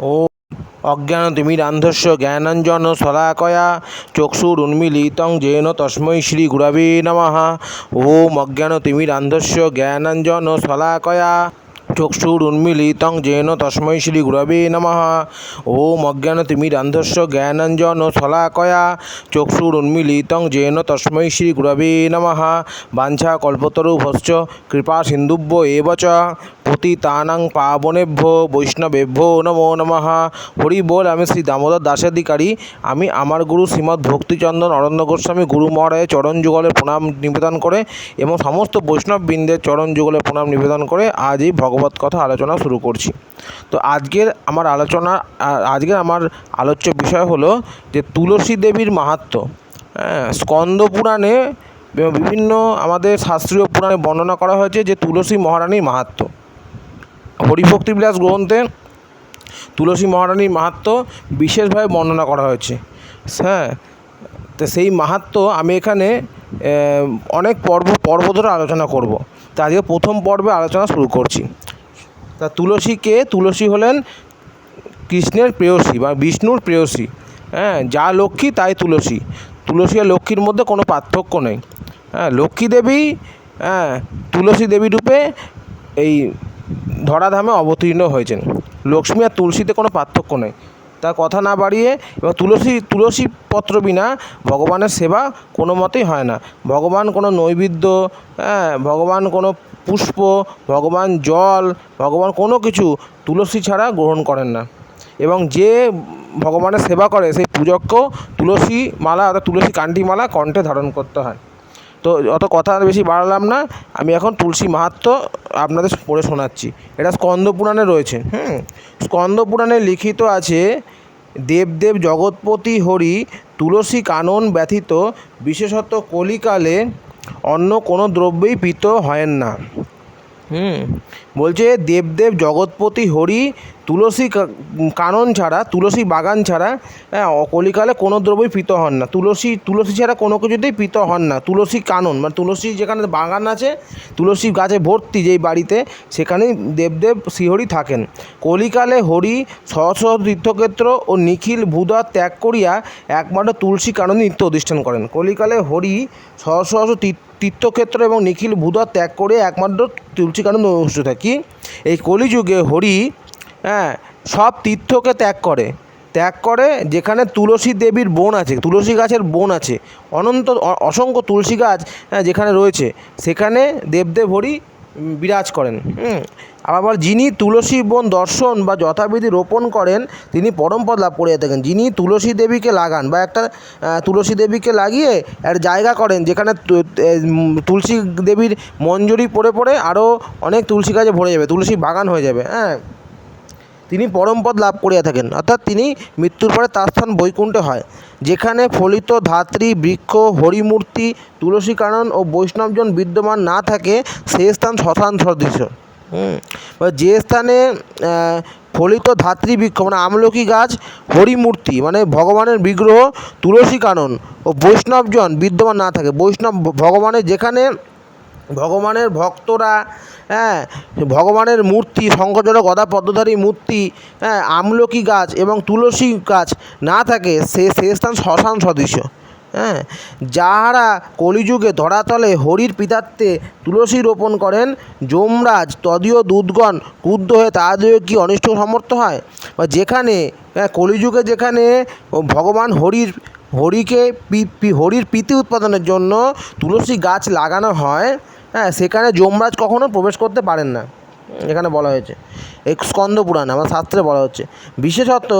ও অজ্ঞানতিমিরান্ধস্য জ্ঞানাঞ্জন চক্ষুর চক্ষুরুন্মিলিতং gen তস্মৈ Shri গুরবে নমঃ। ওম অজ্ঞানতিমিরান্ধস্য জ্ঞানাঞ্জন চক্ষুর চক্ষুরুন্মিলিতং gen তস্মৈ Shri গুরবে নমঃ। ওম অজ্ঞানতিমিরান্ধস্য জ্ঞানাঞ্জন চক্ষুর চক্ষুরুন্মিলিতং gen তস্মৈ Shri গুরবে নমঃ। বাঞ্ছা কল্পতরু ভশ্চ কৃপা সিন্ধুভ্য এবচ পতিতানাং পাবনেভ্যো বৈষ্ণবেভ্যো নমো নমঃ। হরি বল, আমি শ্রী দামোদর দাসাধিকারী। আমি আমার গুরু শ্রীমদ্ ভক্তিচন্দন অরণ্য গোস্বামী গুরু মহারাজের চরণ যুগলে প্রণাম নিবেদন করে এবং সমস্ত বৈষ্ণব বৃন্দের চরণ যুগলে প্রণাম নিবেদন করে আজ এই ভগবত কথা আলোচনা শুরু করছি। তো আজকের আমার আলোচনা, আজকের আমার আলোচ্য বিষয় হলো যে তুলসী দেবীর মাহাত্ম্য হ্যাঁ স্কন্দ পুরাণে বিভিন্ন আমাদের শাস্ত্রীয় পুরাণে বর্ণনা করা হয়েছে যে তুলসী মহারানীর মাহাত্ম্য হরিভক্তিবিলাস গ্রন্থে তুলসী মহারানীর মাহাত্ম্য বিশেষভাবে বর্ণনা করা হয়েছে। হ্যাঁ তো সেই মাহাত্ম্য আমি এখানে অনেক পর্ব পর্ব ধরে আলোচনা করব। তা আজকে প্রথম পর্বে আলোচনা শুরু করছি। তা তুলসীকে তুলসী হলেন কৃষ্ণের প্রেয়সী বা বিষ্ণুর প্রেয়সী। হ্যাঁ যা লক্ষ্মী তাই তুলসী। তুলসী আর লক্ষ্মীর মধ্যে কোনো পার্থক্য নেই। হ্যাঁ লক্ষ্মী দেবী হ্যাঁ তুলসী দেবী রূপে এই ধরাধামে অবতীর্ণ হয়েছেন। লক্ষ্মী আর তুলসীতে কোনো পার্থক্য নেই। তার কথা না বাড়িয়ে এবং তুলসী তুলসী পত্র বিনা ভগবানের সেবা কোনো মতেই হয় না। ভগবান কোনো নৈবেদ্য হ্যাঁ ভগবান কোনো পুষ্প, ভগবান জল, ভগবান কোনো কিছু তুলসী ছাড়া গ্রহণ করেন না। এবং যে ভগবানের সেবা করে সেই পূজককেও তুলসী মালা অর্থাৎ তুলসী কান্ডি মালা কণ্ঠে ধারণ করতে হয়। তো অত কথা আর বেশি বাড়ালাম না। আমি এখন তুলসী মাহাত্ম্য আপনাদের পড়ে শোনাচ্ছি। এটা স্কন্দ পুরাণে রয়েছে। হুম। স্কন্দ পুরাণে লিখিত আছে, দেবদেব জগৎপতি হরি তুলসী কানন ব্যথিত, বিশেষত কলিকালে অন্য কোনো দ্রব্যই পিত হয় না। হুম। বলছে, দেবদেব, জগৎপতি, হরি, তুলসী কানন ছাড়া, তুলসী বাগান ছাড়া হ্যাঁ কলিকালে কোনো দ্রব্যই পিত হন না। তুলসী তুলসী ছাড়া কোনো কিছুতেই পিত হন না। তুলসী কানন মানে তুলসী যেখানে বাগান আছে, তুলসী গাছে ভর্তি যেই বাড়িতে, সেখানেই দেবদেব, শ্রীহরি থাকেন। কলিকালে হরি সহ সহ তীর্থক্ষেত্র ও নিখিল ভূদা ত্যাগ করিয়া একমাত্র তুলসী কাননে নিত্য অধিষ্ঠান করেন। কলিকালে হরি সহ সহস্র তীর্থ তীর্থক্ষেত্র এবং নিখিল ভূদা ত্যাগ করে একমাত্র তুলসী কানন অনুষ্ঠিত থাকি। এই কলিযুগে হরি হ্যাঁ সব তীর্থকে ত্যাগ করে। ত্যাগ করে যেখানে তুলসী দেবীর বোন আছে তুলসী গাছের বোন আছে অনন্ত অসংখ্য তুলসী গাছ হ্যাঁ, যেখানে রয়েছে সেখানে দেবদেব হরি বিরাজ করেন। আবার যিনি তুলসী বন দর্শন বা যথাবিধি রোপণ করেন, তিনি পরমপদ লাভ করিয়া থাকেন। যিনি তুলসী দেবীকে লাগান বা একটা তুলসী দেবীকে লাগিয়ে একটা জায়গা করেন, যেখানে তুলসী দেবীর মঞ্জুরি পড়ে পড়ে আরও অনেক তুলসী গাছে ভরে যাবে, তুলসী বাগান হয়ে যাবে হ্যাঁ। তিনি পরমপদ লাভ করিয়া থাকেন। অর্থাৎ তিনি মৃত্যুর পরে তার স্থান বৈকুণ্ঠে হয়, যেখানে ফলিত ধাত্রী, বৃক্ষ, হরিমূর্তি তুলসী কানন ও বৈষ্ণবজন বিদ্যমান না থাকে সেই স্থান শ্মশান সদৃশ। হুম যে স্থানে ফলিত ধাত্রী, বৃক্ষ মানে আমলকি গাছ, হরিমূর্তি মানে ভগবানের বিগ্রহ তুলসী কানন ও বৈষ্ণবজন বিদ্যমান না থাকে। বৈষ্ণব ভগবানের যেখানে ভগবানের ভক্তরা হ্যাঁ ভগবানের মূর্তি শঙ্করচর গদা পদ্মধারী মূর্তি হ্যাঁ আমলকি গাছ এবং তুলসী গাছ না থাকে সে সে স্থান শ্মশান সদৃশ। হ্যাঁ যাহারা কলিযুগে ধরাতলে হরির পিতাত্বে তুলসী রোপণ করেন যমরাজ তদীয় দুধগণ ক্রুদ্ধ হয়ে তাদের কি অনিষ্ট সমর্থ হয়? বা যেখানে হ্যাঁ, কলিযুগে যেখানে ভগবান হরির হরিকে হরির প্রীতি উৎপাদনের জন্য তুলসী গাছ লাগানো হয় হ্যাঁ সেখানে যমরাজ কখনো প্রবেশ করতে পারেন না, এখানে বলা হয়েছে। এই স্কন্দ পুরাণ আমার শাস্ত্রে বলা হচ্ছে। বিশেষত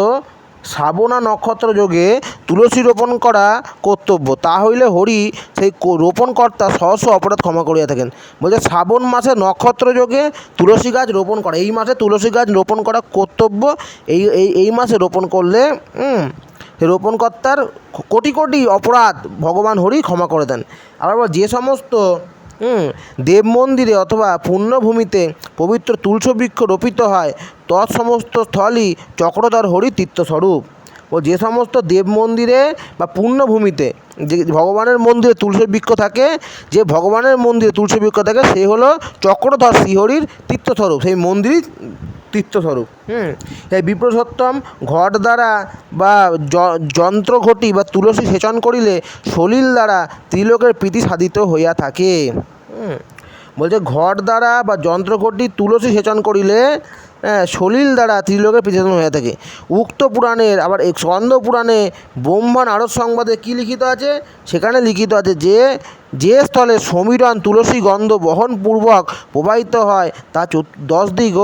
শ্রাবণা নক্ষত্র যোগে তুলসী রোপণ করা কর্তব্য। তা হইলে হরি সেই রোপণকর্তা সহস্র অপরাধ ক্ষমা করিয়া থাকেন। বলছে, শ্রাবণ মাসে নক্ষত্র যোগে তুলসী গাছ রোপণ করা। এই মাসে তুলসী গাছ রোপণ করা কর্তব্য। এই এই এই মাসে রোপণ করলে রোপণকর্তার কোটি কোটি অপরাধ ভগবান হরি ক্ষমা করে দেন। আবার যে সমস্ত দেব মন্দিরে অথবা পুণ্যভূমিতে পবিত্র তুলসী বৃক্ষ রোপিত হয় তৎ সমস্ত স্থলই চক্রধর হরি তীর্থস্বরূপ। ও যে সমস্ত দেব মন্দিরে বা পূর্ণভূমিতে যে ভগবানের মন্দিরে তুলসী বৃক্ষ থাকে, যে ভগবানের মন্দিরে তুলসী বৃক্ষ থাকে, সে হলো চক্রধর শ্রীহরির তীর্থস্বরূপ। সেই মন্দিরই তীর্থস্বরূপ। হুম। এই বিপ্রসত্তম ঘট দ্বারা বা যন্ত্র ঘটি বা তুলসী সেচন করিলে সলিল দ্বারা ত্রিলোকের প্রীতি সাধিত হইয়া থাকে। হুম। বলছে ঘট দ্বারা বা যন্ত্র ঘটি তুলসী সেচন করিলে সলিল দ্বারা ত্রিলোকের প্রীতিসাধন হয়ে থাকে। উক্ত পুরাণের আবার স্কন্দ পুরাণে ব্রহ্মাণ আরব সংবাদে কী লিখিত আছে? সেখানে লিখিত আছে যে যে স্থলে সমীরণ তুলসী গন্ধ বহনপূর্বক প্রবাহিত হয়, তা দশ দিগ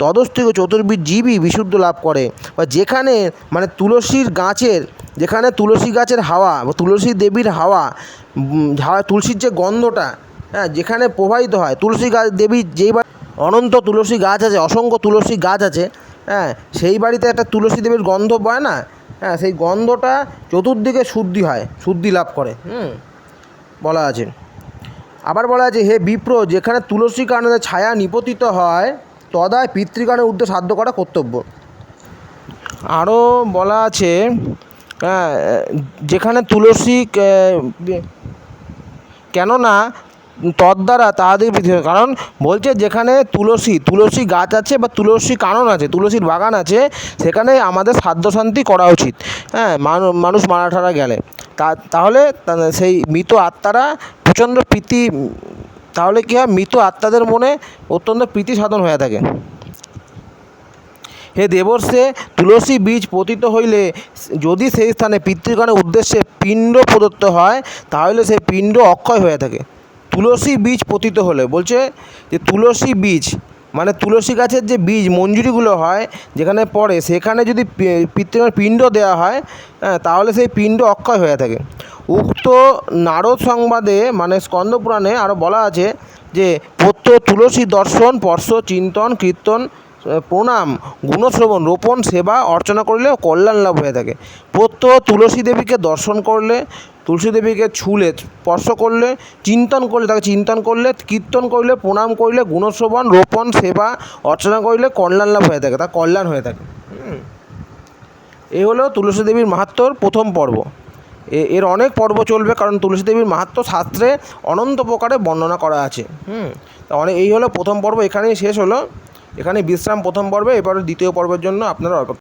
তদস্তিগ চতুর্বিদ জীবই বিশুদ্ধ লাভ করে। বা যেখানে মানে তুলসীর গাছের, যেখানে তুলসী গাছের হাওয়া বা তুলসী দেবীর হাওয়া হাওয়া, তুলসীর যে গন্ধটা হ্যাঁ যেখানে প্রবাহিত হয়, তুলসী গাছ দেবী যেই বা অনন্ত তুলসী গাছ আছে অসংখ্য তুলসী গাছ আছে হ্যাঁ সেই বাড়িতে একটা তুলসী দেবীর গন্ধ পায় না হ্যাঁ সেই গন্ধটা চতুর্দিকে শুদ্ধি হয় শুদ্ধি লাভ করে হুম বলা আছে। আবার বলা আছে হে বিপ্র যেখানে তুলসী কারণে ছায়া নিপতিত হয় তদায় পিতৃগণের উদ্দেশ্য সাধ্য করা কর্তব্য। আরও বলা আছে হ্যাঁ, যেখানে তুলসী কেননা তদ্বারা তাহাদের কারণ বলছে যেখানে তুলসী তুলসী গাছ আছে বা তুলসী কানন আছে, তুলসীর বাগান আছে, সেখানে আমাদের সাধ্য শান্তি করা উচিত। হ্যাঁ মানুষ মারাঠারা গেলে। তা, তাহলে সেই মৃত আত্মারা প্রচণ্ড প্রীতি, তাহলে কী হয়? মৃত আত্মাদের মনে অত্যন্ত প্রীতি সাধন হয়ে থাকে। হে দেবর্ষে, তুলসী বীজ পতিত হইলে যদি সেই স্থানে পিতৃগণের উদ্দেশ্যে পিণ্ড প্রদত্ত হয়, তাহলে সেই পিণ্ড অক্ষয় হয়ে থাকে। তুলসী বীজ পতিত হলে বলছে যে তুলসী বীজ মানে তুলসী গাছের যে বীজ মঞ্জুরিগুলো হয় যেখানে পড়ে সেখানে যদি পি- পিণ্ড দেওয়া হয় হ্যাঁ, তাহলে সেই পিণ্ড অক্ষয় হয়ে থাকে। উক্ত নারদ সংবাদে মানে স্কন্দ পুরাণে আরও বলা আছে যে পত্র তুলসী দর্শন স্পর্শ চিন্তন কীর্তন প্রণাম, গুণশ্রবণ, রোপণ, সেবা, অর্চনা করলে কল্যাণ লাভ হয়ে থাকে। প্রত্যহ তুলসী দেবীকে দর্শন করলে, তুলসী দেবীকে ছুলে, স্পর্শ করলে, চিন্তন করলে, তাকে চিন্তন করলে, কীর্তন করলে, প্রণাম করলে, গুণশ্রবণ, রোপণ, সেবা, অর্চনা করলে কল্যাণ লাভ হয়ে থাকে তা কল্যাণ হয়ে থাকে। এই হলো তুলসী দেবীর মাহাত্ম্যর প্রথম পর্ব। এ- এর অনেক পর্ব চলবে, কারণ তুলসী দেবীর মাহাত্ম্য শাস্ত্রে অনন্ত প্রকারে বর্ণনা করা আছে। হুম। অনেক এই হলো প্রথম পর্ব, এখানেই শেষ হলো। এখানে বিশ্রাম প্রথম পর্বে এবার দ্বিতীয় পর্বের জন্য আপনারা অপেক্ষা